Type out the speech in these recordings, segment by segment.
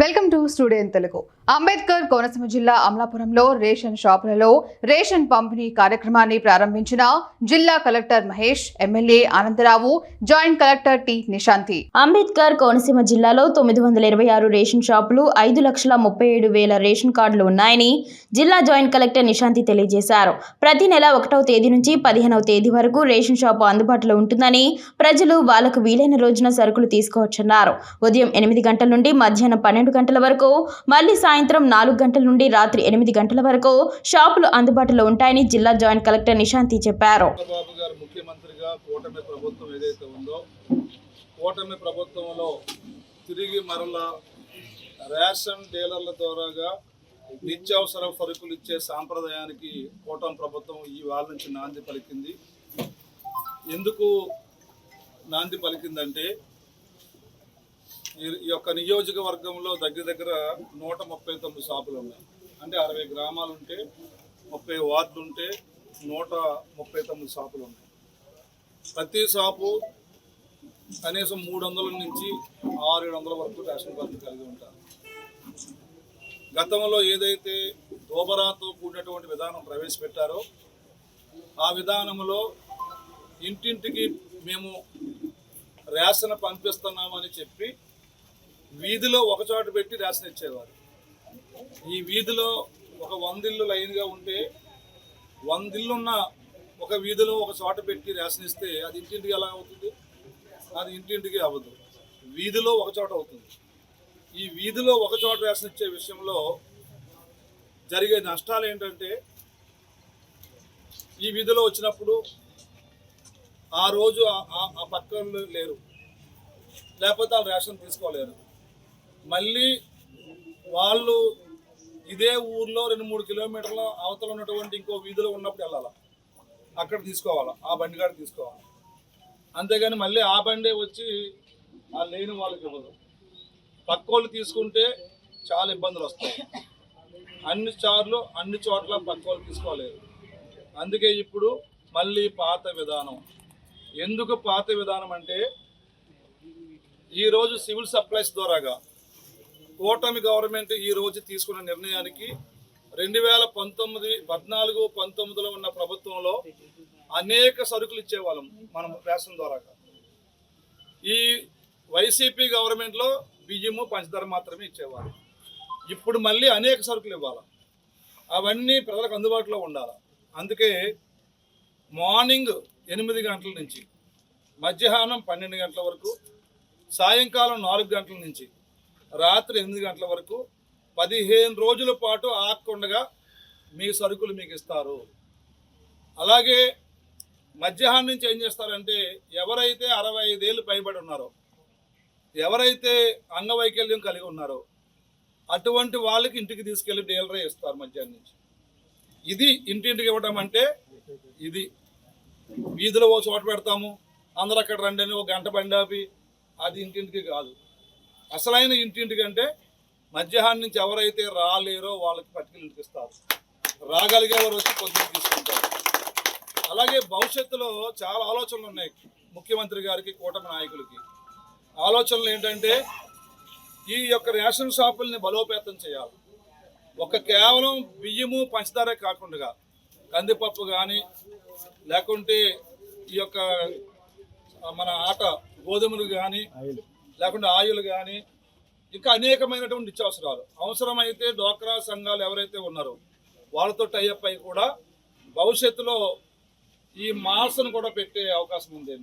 Welcome to studio Telugu. Ambedkar Konaseema జిల్లా అమలాపురంలో ration షాపులలో రేషన్ పంపిణీ కార్యక్రమాన్ని ప్రారంభించిన జిల్లా collector Mahesh MLA Anandarao joint collector T Nishanthi. Ambedkar Konaseema జిల్లాలో తొమ్మిది వందల ఇరవై ఆరు రేషన్ షాపులు ఐదు లక్షల ముప్పై ఏడు వేల రేషన్ కార్డులు ఉన్నాయని జిల్లా జాయింట్ కలెక్టర్ నిశాంతి తెలియజేశారు. ప్రతి నెల ఒకటవ తేదీ నుంచి పదిహేనవ తేదీ వరకు రేషన్ షాపు అందుబాటులో ఉంటుందని ప్రజలు వాళ్ళకు వీలైన రోజున సరుకులు తీసుకోవచ్చన్నారు. ఉదయం ఎనిమిది గంటల నుండి మధ్యాహ్నం పన్నెండు గంటల వరకు మళ్ళీ సాయంత్రం నాలుగు గంటల నుండి రాత్రి ఎనిమిది గంటల వరకు షాపులు అందుబాటులో ఉంటాయని జిల్లా జాయింట్ కలెక్టర్ నిశాంతి చెప్పారు. గారు ముఖ్యమంత్రిగా కూటమి ప్రభుత్వం ఏదైతే ఉందో కూటమి ప్రభుత్వంలో తిరిగి మరలా రేషన్ డీలర్ల ద్వారాగా నిత్యావసర సరుకులు ఇచ్చే సాంప్రదాయానికి కూటమి ప్రభుత్వం ఈ వాళ్ళ నుంచి నాంది పలికింది. ఎందుకు నాంది పలికిందంటే ఈ యొక్క నియోజకవర్గంలో దగ్గర దగ్గర నూట ముప్పై తొమ్మిది షాపులు ఉన్నాయి. అంటే అరవై గ్రామాలు ఉంటే ముప్పై వార్డులు ఉంటే నూట ముప్పై తొమ్మిది షాపులు ఉన్నాయి. ప్రతి షాపు కనీసం మూడు వందల నుంచి ఆరు ఏడు వందల వరకు రేషన్ కార్డు కలిగి ఉంటారు. గతంలో ఏదైతే దోబరాతో కూడినటువంటి విధానం ప్రవేశపెట్టారో ఆ విధానంలో ఇంటింటికి మేము రేషన్ పంపిస్తున్నామని చెప్పి వీధిలో ఒక చోట పెట్టి రేషన్ ఇచ్చేవారు. ఈ వీధిలో ఒక వందిల్లు లైన్గా ఉంటే వందిల్లున్న ఒక వీధిలో ఒక చోట పెట్టి రేషన్ ఇస్తే అది ఇంటింటికి ఎలా అవుతుంది? అది ఇంటింటికి అవ్వదు. వీధిలో ఒక చోట అవుతుంది. ఈ వీధిలో ఒక చోట రేషన్ ఇచ్చే విషయంలో జరిగే నష్టాలు ఏంటంటే ఈ వీధిలో వచ్చినప్పుడు ఆ రోజు ఆ- పక్కన లేరు. లేకపోతే వాళ్ళు రేషన్ తీసుకోలేరు. మళ్ళీ వాళ్ళు ఇదే ఊర్లో రెండు మూడు కిలోమీటర్ల అవతల ఉన్నటువంటి ఇంకో వీధిలో ఉన్నప్పుడు వెళ్ళాలి? అక్కడ తీసుకోవాలి? ఆ బండి కాడ తీసుకోవాలి? అంతేగాని మళ్ళీ ఆ బండే వచ్చి ఆ లేని వాళ్ళకి ఇవ్వదు. పక్క వాళ్ళు తీసుకుంటే చాలా ఇబ్బందులు వస్తాయి. అన్ని చార్లు అన్ని చోట్ల పక్క వాళ్ళు తీసుకోలేరు అందుకే ఇప్పుడు మళ్ళీ పాత విధానం. ఎందుకు పాత విధానం అంటే ఈరోజు సివిల్ సప్లైస్ ద్వారాగా కూటమి గవర్నమెంట్ ఈ రోజు తీసుకున్న నిర్ణయానికి రెండు వేల పంతొమ్మిది పద్నాలుగు పంతొమ్మిదిలో ఉన్న ప్రభుత్వంలో అనేక సరుకులు ఇచ్చేవాళ్ళం మనం రేషన్ ద్వారా ఈ వైసీపీ గవర్నమెంట్లో బియ్యము పంచదార మాత్రమే ఇచ్చేవారు. ఇప్పుడు మళ్ళీ అనేక సరుకులు ఇవ్వాలి. అవన్నీ ప్రజలకు అందుబాటులో ఉండాలి. అందుకే మార్నింగ్ ఎనిమిది గంటల నుంచి మధ్యాహ్నం పన్నెండు గంటల వరకు సాయంకాలం నాలుగు గంటల నుంచి రాత్రి ఎనిమిది గంటల వరకు పదిహేను రోజుల పాటు ఆకుండగా మీ సరుకులు మీకు ఇస్తారు. అలాగే మధ్యాహ్నం నుంచి ఏం చేస్తారంటే ఎవరైతే అరవై ఐదేళ్ళు పైబడి ఉన్నారో ఎవరైతే అంగవైకల్యం కలిగి ఉన్నారో అటువంటి వాళ్ళకి ఇంటికి తీసుకెళ్ళి డీలరే ఇస్తారు మధ్యాహ్నం నుంచి. ఇది ఇంటింటికి ఇవ్వడం అంటే ఇది. వీధిలో ఓ చోట పెడతాము అందరు అక్కడ రండి అని ఒక గంట బండి ఆపి అది ఇంటింటికి కాదు. అసలైన ఇంటింటికంటే మధ్యాహ్నం నుంచి ఎవరైతే రాలేరో వాళ్ళకి పట్టుకుని ఇంటికిస్తారు రాగలిగే వారు వచ్చి పొద్దున్న తీసుకుంటారు. అలాగే భవిష్యత్తులో చాలా ఆలోచనలు ఉన్నాయి ముఖ్యమంత్రి గారికి కూటమి నాయకులకి. ఆలోచనలు ఏంటంటే ఈ యొక్క రేషన్ షాపుల్ని బలోపేతం చేయాలి. ఒక కేవలం బియ్యము పంచదారే కాకుండా కందిపప్పు కానీ లేకుంటే ఈ యొక్క మన ఆట గోధుమలు కానీ లేకుంటే ఆయిల్ కానీ ఇంకా అనేకమైనటువంటి నిత్యావసరాలు. అవసరమైతే డోక్రా సంఘాలు ఎవరైతే ఉన్నారో వాళ్ళతో టైఅప్ అయి కూడా భవిష్యత్తులో ఈ మాల్స్ను కూడా పెట్టే అవకాశం ఉంది.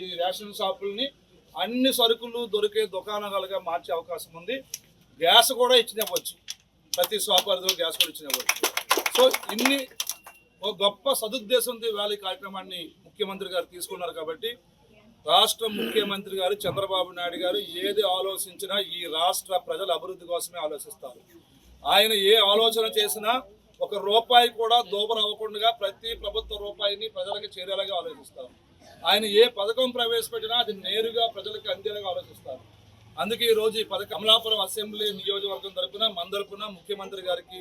ఈ రేషన్ షాపుల్ని అన్ని సరుకులు దొరికే దుకాణాలుగా మార్చే అవకాశం ఉంది. గ్యాస్ కూడా ఇచ్చినవ్వచ్చు. ప్రతి షాప్ పరిధిలో గ్యాస్ కూడా ఇచ్చినవ్వచ్చు. సో ఇన్ని ఒక గొప్ప సదుద్దేశంతో వ్యాలీ కార్యక్రమాన్ని ముఖ్యమంత్రి గారు తీసుకున్నారు కాబట్టి రాష్ట్ర ముఖ్యమంత్రి గారు చంద్రబాబు నాయుడు గారు ఏది ఆలోచించినా ఈ రాష్ట్ర ప్రజల అభివృద్ధి కోసమే ఆలోచిస్తారు. ఆయన ఏ ఆలోచన చేసినా ఒక రూపాయి కూడా దోబరవ్వకుండా ప్రతి ప్రభుత్వ రూపాయిని ప్రజలకు చేరేలాగా ఆలోచిస్తారు. ఆయన ఏ పథకం ప్రవేశపెట్టినా అది నేరుగా ప్రజలకు అందేలాగా ఆలోచిస్తారు. అందుకే ఈ రోజు ఈ పథకం అమలాపురం అసెంబ్లీ నియోజకవర్గం తరపున మన తరపున ముఖ్యమంత్రి గారికి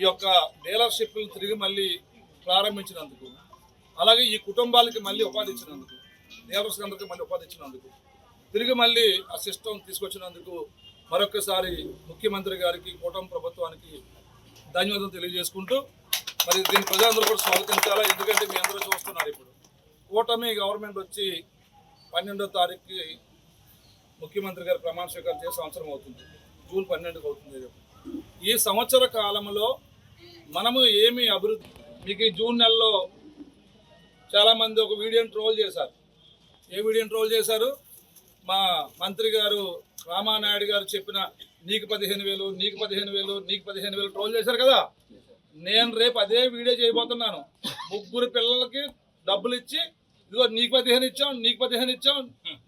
ఈ యొక్క డీలర్షిప్లు తిరిగి మళ్ళీ ప్రారంభించినందుకు అలాగే ఈ కుటుంబాలకి మళ్ళీ ఉపాధి ఇచ్చినందుకు డీలర్స్ అందరికీ మళ్ళీ ఉపాధి ఇచ్చినందుకు తిరిగి మళ్ళీ ఆ సిస్టమ్ తీసుకొచ్చినందుకు మరొకసారి ముఖ్యమంత్రి గారికి కూటమి ప్రభుత్వానికి ధన్యవాదాలు తెలియజేసుకుంటూ మరి దీన్ని ప్రజలందరూ కూడా స్వాగతించాలా? ఎందుకంటే మీ అందరూ చూస్తున్నారు ఇప్పుడు. కూటమి గవర్నమెంట్ వచ్చి పన్నెండో తారీఖుకి ముఖ్యమంత్రి గారు ప్రమాణ స్వీకారం చేసే సంవత్సరం అవుతుంది. జూన్ పన్నెండుకి అవుతుంది ఈ సంవత్సర కాలంలో మనము ఏమి అభివృద్ధి మీకు ఈ జూన్ నెలలో చాలామంది ఒక వీడియోని ట్రోల్ చేశారు. ఏ వీడియోని ట్రోల్ చేశారు? మా మంత్రి గారు రామానాయుడు గారు చెప్పిన నీకు పదిహేను వేలు నీకు పదిహేను వేలు నీకు పదిహేను వేలు ట్రోల్ చేశారు కదా? నేను రేపు అదే వీడియో చేయబోతున్నాను. ముగ్గురు పిల్లలకి డబ్బులు ఇచ్చి ఇదిగో నీకు పదిహేను ఇచ్చాం నీకు పదిహేను ఇచ్చాం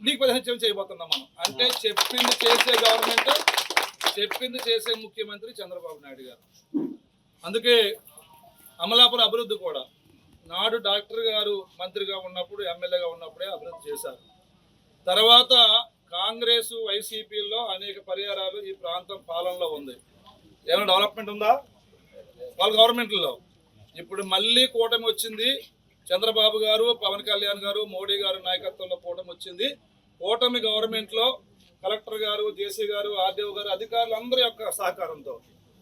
నీకు పదిహేను ఇచ్చాం చేయబోతున్నాం మనం. అంటే చెప్పింది చేసే గవర్నమెంట్ చెప్పింది చేసే ముఖ్యమంత్రి చంద్రబాబు నాయుడు గారు. అందుకే అమలాపురం అభివృద్ధి కూడా నాడు డాక్టర్ గారు మంత్రిగా ఉన్నప్పుడు ఎమ్మెల్యేగా ఉన్నప్పుడే అభివృద్ధి చేశారు. తర్వాత కాంగ్రెస్ వైసీపీలో అనేక పరిహారాలు ఈ ప్రాంతం పాలనలో ఉంది. ఏమైనా డెవలప్మెంట్ ఉందా? వాళ్ళ గవర్నమెంట్లో ఇప్పుడు మళ్ళీ కూటమి వచ్చింది. చంద్రబాబు గారు పవన్ కళ్యాణ్ గారు మోడీ గారు నాయకత్వంలో కూటమి వచ్చింది. కూటమి గవర్నమెంట్లో కలెక్టర్ గారు జేసీ గారు ఆర్డీఓ గారు అధికారులు అందరి యొక్క సహకారంతో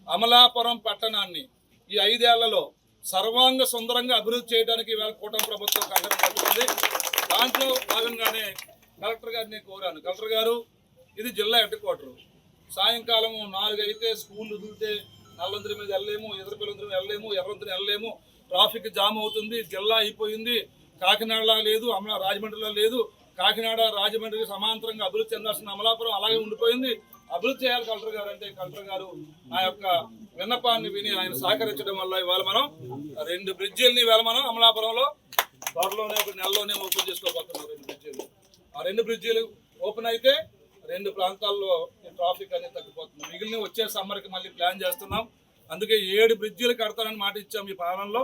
అమలాపురం పట్టణాన్ని ఈ ఐదేళ్ళలో సర్వాంగ సుందరంగా అభివృద్ధి చేయడానికి ఇవాళ కూటమి ప్రభుత్వం కంకణం కట్టుకుంది దాంట్లో భాగంగానే కలెక్టర్ గారిని కోరాను. కలెక్టర్ గారు ఇది జిల్లా హెడ్ క్వార్టర్. సాయంకాలం నాలుగు అయితే స్కూల్ వదిలితే నల్లందరి మీద వెళ్ళలేము ఎదురుపిల్లందరి మీద వెళ్ళలేము ఎర్రందరి వెళ్ళలేము. ట్రాఫిక్ జామ్ అవుతుంది జిల్లా అయిపోయింది. కాకినాడలా లేదు అమలా రాజమండ్రిలో లేదు. కాకినాడ రాజమండ్రికి సమాంతరంగా అభివృద్ధి చెందాల్సిన అమలాపురం అలాగే ఉండిపోయింది. అభివృద్ధి చేయాలి కలెక్టర్ గారు అంటే కలెక్టర్ గారు ఆ యొక్క విన్నపాన్ని విని ఆయన సహకరించడం వల్ల ఇవాళ మనం రెండు బ్రిడ్జిల్ని ఇవాళ మనం అమలాపురంలో త్వరలోనే ఒక నెలలోనే ఓపెన్ చేసుకోబోతున్నాం రెండు బ్రిడ్జిలు ఆ రెండు బ్రిడ్జిలు ఓపెన్ అయితే రెండు ప్రాంతాల్లో ఈ ట్రాఫిక్ అనేది తగ్గిపోతుంది. మిగిలిన వచ్చే సమ్మర్కి మళ్ళీ ప్లాన్ చేస్తున్నాం. అందుకే ఏడు బ్రిడ్జిలు కడతానని మాట ఇచ్చాం ఈ పాలనలో.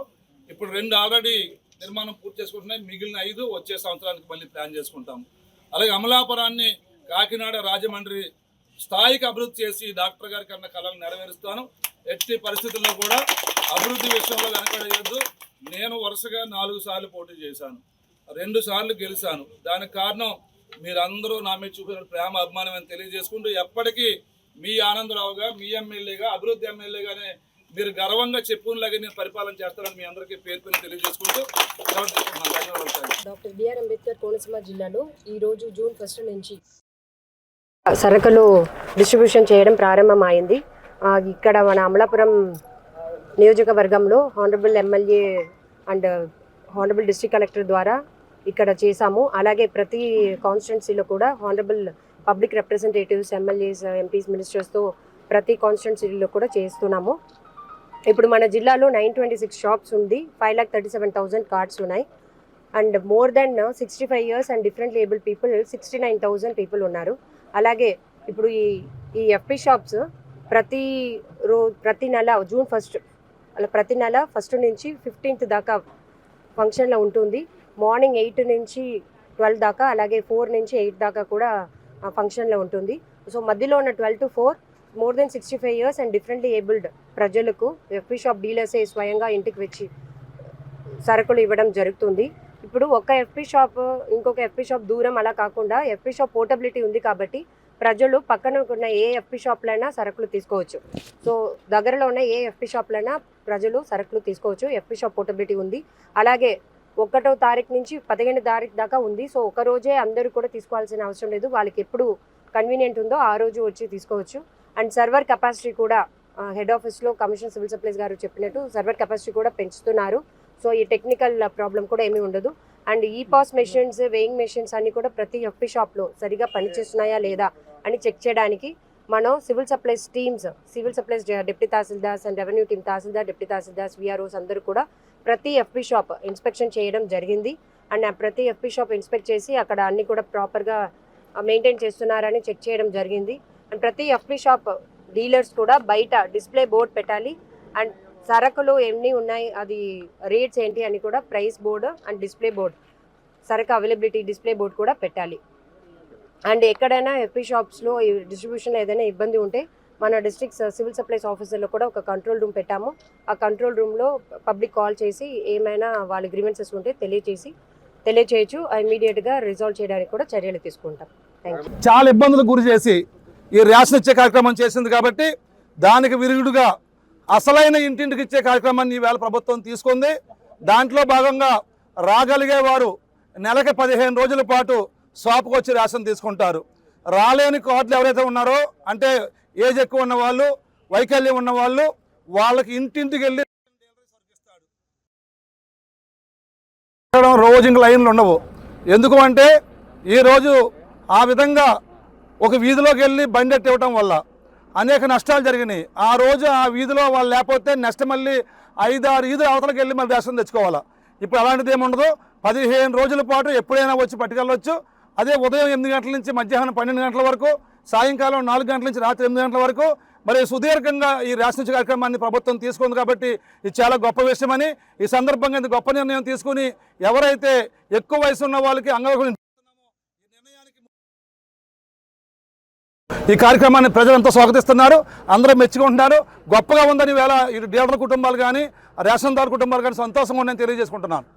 ఇప్పుడు రెండు ఆల్రెడీ నిర్మాణం పూర్తి చేసుకుంటున్నాయి. మిగిలిన ఐదు వచ్చే సంవత్సరానికి మళ్ళీ ప్లాన్ చేసుకుంటాం. అలాగే అమలాపురాన్ని కాకినాడ రాజమండ్రి స్థాయికి అభివృద్ధి చేసి డాక్టర్ గారి కన్నా కళలు నెరవేరుస్తాను. ఎట్టి పరిస్థితుల్లో కూడా అభివృద్ధి విషయంలో వెనకడేయద్దు నేను వరుసగా నాలుగు సార్లు పోటీ చేశాను. రెండు సార్లు గెలిచాను. దానికి కారణం మీరందరూ నా మీద చూపిన ప్రేమ అభిమానం అని తెలియజేసుకుంటూ ఎప్పటికీ మీ ఆనందరావుగా మీ ఎమ్మెల్యేగా అభివృద్ధి ఎమ్మెల్యేగానే మీరు గర్వంగా చెప్పుకునేలాగా నేను పరిపాలన చేస్తానని మీ అందరికీ పేరు పేరు తెలియజేసుకుంటూ డాక్టర్ బిఆర్ అంబేద్కర్ కోనసీమ జిల్లాలో ఈరోజు జూన్ ఫస్ట్ నుంచి సరుకులు డిస్ట్రిబ్యూషన్ చేయడం ప్రారంభమైంది. ఇక్కడ మన అమలాపురం నియోజకవర్గంలో honourable MLA and honourable district collector ద్వారా ఇక్కడ చేశాము. అలాగే ప్రతి కాన్స్టిట్యున్సీలో కూడా honourable public representatives MLAs MPs మినిస్టర్స్తో ప్రతి కాన్స్టిట్యున్సీలో కూడా చేస్తున్నాము. ఇప్పుడు మన జిల్లాలో నైన్ ట్వంటీ సిక్స్ షాప్స్ ఉంది. Five lakh thirty seven thousand cards ఉన్నాయి. And more than sixty five years and different label people sixty nine thousand people ఉన్నారు. అలాగే ఇప్పుడు ఈ ఈ ఎఫ్పి షాప్స్ ప్రతి రో ప్రతి నెల జూన్ ఫస్ట్ అలా ప్రతి నెల ఫస్ట్ నుంచి ఫిఫ్టీన్త్ దాకా ఫంక్షన్లో ఉంటుంది. మార్నింగ్ ఎయిట్ నుంచి ట్వెల్వ్ దాకా అలాగే ఫోర్ నుంచి ఎయిట్ దాకా కూడా ఫంక్షన్లో ఉంటుంది. సో మధ్యలో ఉన్న twelve two four more than sixty five years and differently abled ప్రజలకు ఎఫ్పి షాప్ డీలర్సే స్వయంగా ఇంటికి వచ్చి సరుకులు ఇవ్వడం జరుగుతుంది. ఇప్పుడు ఒక ఎఫ్పి షాప్ ఇంకొక ఎఫ్పి షాప్ దూరం అలా కాకుండా ఎఫ్పి షాప్ పోర్టబిలిటీ ఉంది కాబట్టి ప్రజలు పక్కన ఉన్న ఏ ఎఫ్పి షాప్లైనా సరుకులు తీసుకోవచ్చు. సో దగ్గరలో ఉన్న ఏ ఎఫ్పి షాప్లైనా ప్రజలు సరుకులు తీసుకోవచ్చు. ఎఫ్పి షాప్ పోర్టబిలిటీ ఉంది. అలాగే ఒకటో తారీఖు నుంచి పదిహేను తారీఖు దాకా ఉంది. సో ఒక రోజే అందరూ కూడా తీసుకోవాల్సిన అవసరం లేదు. వాళ్ళకి ఎప్పుడు కన్వీనియంట్ ఉందో ఆ రోజు వచ్చి తీసుకోవచ్చు. అండ్ సర్వర్ కెపాసిటీ కూడా హెడ్ ఆఫీస్లో కమిషన్ సివిల్ సప్లైస్ గారు చెప్పినట్టు సర్వర్ కెపాసిటీ కూడా పెంచుతున్నారు. సో ఈ టెక్నికల్ ప్రాబ్లం కూడా ఏమీ ఉండదు. అండ్ ఈ పాస్ మెషిన్స్ వేయింగ్ మెషిన్స్ అన్ని కూడా ప్రతి ఎఫ్పి షాప్లో సరిగా పనిచేస్తున్నాయా లేదా అని చెక్ చేయడానికి మనం civil supplies teams civil supplies deputy tahsildars and revenue team tahsildar deputy tahsildars VROs అందరూ కూడా ప్రతి ఎఫ్పి షాప్ ఇన్స్పెక్షన్ చేయడం జరిగింది. అండ్ ఆ ప్రతి ఎఫ్పి షాప్ ఇన్స్పెక్ట్ చేసి అక్కడ అన్ని కూడా ప్రాపర్గా మెయింటైన్ చేస్తున్నారని చెక్ చేయడం జరిగింది. అండ్ ప్రతి ఎఫ్పి షాప్ డీలర్స్ కూడా బయట డిస్ప్లే బోర్డ్ పెట్టాలి. అండ్ సరకులు ఎన్ని ఉన్నాయి అది రేట్స్ ఏంటి అని కూడా price board and display board సరకు availability display board కూడా పెట్టాలి. అండ్ ఎక్కడైనా ఎఫ్పి షాప్స్లో ఈ డిస్ట్రిబ్యూషన్లో ఏదైనా ఇబ్బంది ఉంటే మన డిస్ట్రిక్ట్ సివిల్ సప్లైస్ ఆఫీసర్లో కూడా ఒక కంట్రోల్ రూమ్ పెట్టాము. ఆ కంట్రోల్ రూమ్లో పబ్లిక్ కాల్ చేసి ఏమైనా వాళ్ళ గ్రీవెన్సెస్ ఉంటే తెలియచేసి తెలియచేయచ్చు. ఇమీడియట్గా రిజాల్వ్ చేయడానికి కూడా చర్యలు తీసుకుంటాం. థ్యాంక్ యూ చాలా ఇబ్బందులు గురి చేసి ఈ రేషన్ ఇచ్చే కార్యక్రమం చేసింది కాబట్టి దానికి విరుగుడుగా అసలైన ఇంటింటికి ఇచ్చే కార్యక్రమాన్ని ఈవేళ ప్రభుత్వం తీసుకుంది. దాంట్లో భాగంగా రాగలిగే వారు నెలకి పదిహేను రోజుల పాటు షాపుకు వచ్చి రేషన్ తీసుకుంటారు. రాలేని కార్డులు ఎవరైతే ఉన్నారో అంటే ఏజ్ ఎక్కువ ఉన్న వాళ్ళు వైకల్యం ఉన్న వాళ్ళు వాళ్ళకి ఇంటింటికి వెళ్ళి రోజు ఇంక లైన్లు ఉండవు. ఎందుకు అంటే ఈరోజు ఆ విధంగా ఒక వీధిలోకి వెళ్ళి బండి ఎట్టి ఇవ్వటం వల్ల అనేక నష్టాలు జరిగినాయి. ఆ రోజు ఆ వీధిలో వాళ్ళు లేకపోతే నెక్స్ట్ మళ్ళీ ఐదు ఆరు వీధులు అవతలకి వెళ్ళి మళ్ళీ దర్శనం తెచ్చుకోవాలా. ఇప్పుడు అలాంటిది ఏముండదు. పదిహేను రోజుల పాటు ఎప్పుడైనా వచ్చి పట్టుకెళ్ళొచ్చు. అదే ఉదయం ఎనిమిది గంటల నుంచి మధ్యాహ్నం పన్నెండు గంటల వరకు సాయంకాలం నాలుగు గంటల నుంచి రాత్రి ఎనిమిది గంటల వరకు. మరి సుదీర్ఘంగా ఈ రేషన్ కార్యక్రమాన్ని ప్రభుత్వం తీసుకుంది కాబట్టి ఇది చాలా గొప్ప విషయమని ఈ సందర్భంగా ఇది గొప్ప నిర్ణయం తీసుకుని ఎవరైతే ఎక్కువ వయసు ఉన్న వాళ్ళకి అంగవైకల్యం ఈ కార్యక్రమాన్ని ప్రజలంతా స్వాగతిస్తున్నారు. అందరూ మెచ్చుకుంటున్నారు. గొప్పగా ఉందని వేళ ఈ డీలర్ కుటుంబాలు కానీ రేషన్దారు కుటుంబాలు కానీ సంతోషంగా ఉందని తెలియజేసుకుంటున్నాను.